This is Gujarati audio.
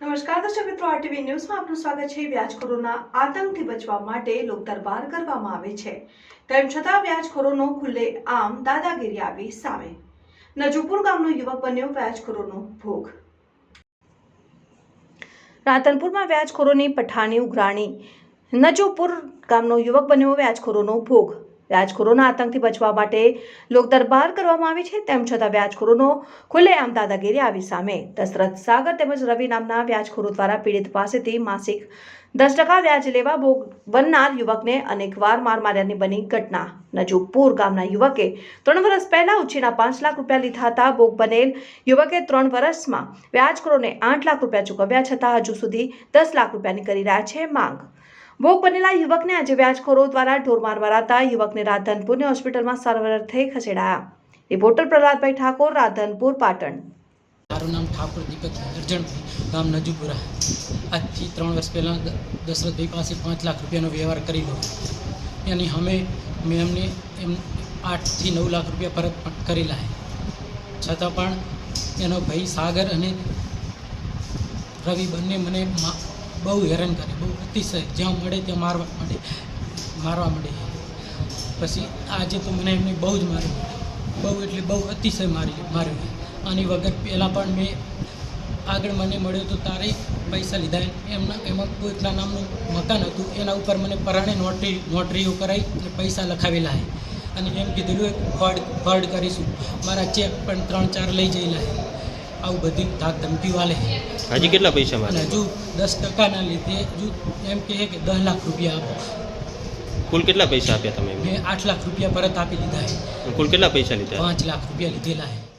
નમસ્કાર દર્શક મિત્રો આરટીવી ન્યૂઝમાં આપનું સ્વાગત છે. વ્યાજખોરોના આતંકથી બચવા માટે લોકદરબાર કરવામાં આવે છે. તેમ છતાં વ્યાજખોરોનો ખુલ્લે આમ દાદાગીરી આવી સામે. નજુપુર ગામનો યુવક બન્યો વ્યાજખોરોનો ભોગ. રાતનપુરમાં વ્યાજખોરોની પઠાણી ઉઘરાણી. નજુપુર ગામનો યુવક બન્યો વ્યાજખોરોનો ભોગ. વ્યાજખોરોના આતંકથી બચવા માટે લોકદરબાર કરવામાં આવી છે. તેમ છતાં વ્યાજખોરોનો ખુલ્લેઆમ દાદાગીરી આવી સામે. દશરથ સાગર તેમજ રવિ નામના વ્યાજખોરો દ્વારા પીડિત પાસેથી માસિક દસ ટકા વ્યાજ લેવા ભોગ બનનાર યુવકને અનેકવાર માર માર્યાની બની ઘટના. નજુપુર ગામના યુવકે ત્રણ વર્ષ પહેલા ઉછીના પાંચ લાખ રૂપિયા લીધા હતા. ભોગ બનેલ યુવકે ત્રણ વર્ષમાં વ્યાજખોરોને આઠ લાખ રૂપિયા ચૂકવ્યા છતાં હજુ સુધી દસ લાખ રૂપિયાની કરી રહ્યા છે માંગ. ભોગ બનેલા યુવકને આજે વ્યાજખોરો દ્વારા ઢોરમાર મરાતા યુવકને રાધનપુરની હોસ્પિટલમાં સારવાર અર્થે ખસેડાયા. રિપોર્ટર પ્રહલાદભાઈ ઠાકોર, રાધનપુર, પાટણ. મારું નામ ઠાકોર દીપક અર્જણભાઈ ગામ નજુપુરા. આજથી ત્રણ વર્ષ પહેલાં દશરથભાઈ પાસે પાંચ લાખ રૂપિયાનો વ્યવહાર કરેલો એની અમે મેં એમને એમ આઠથી નવ લાખ રૂપિયા પરત કરેલા છતાં પણ એનો ભાઈ સાગર અને રવિ બંને મને બહુ હેરાન કરે, બહુ અતિશય જ્યાં મળે ત્યાં મારવા માંડે મારવા માંડે. પછી આજે તો મને એમને બહુ જ માર્યું બહુ એટલે બહુ અતિશય મારી માર્યું આની વગર પહેલાં પણ મેં આગળ મને મળ્યો તો તારે પૈસા લીધા. એમના એમાં કોઈકના નામનું મકાન હતું, એના ઉપર મને પરાણે નોટરી, નોટરીઓ કરાવી અને પૈસા લખાવેલા હે અને એમ કીધેલું ફર્ડ ફર્ડ કરીશું. મારા ચેક પણ ત્રણ ચાર લઈ જયેલા છે. આવું બધી ધાક ધમકીઓ આલે હજી કેટલા પૈસા અને હજુ દસ ટકાના લીધે હજુ એમ કહે કે દસ લાખ રૂપિયા આપો. કુલ કેટલા પૈસા આપ્યા તમે મેં આઠ લાખ રૂપિયા પરત આપી દીધા છે. કુલ કેટલા પૈસા લીધા? પાંચ લાખ રૂપિયા લીધેલા છે.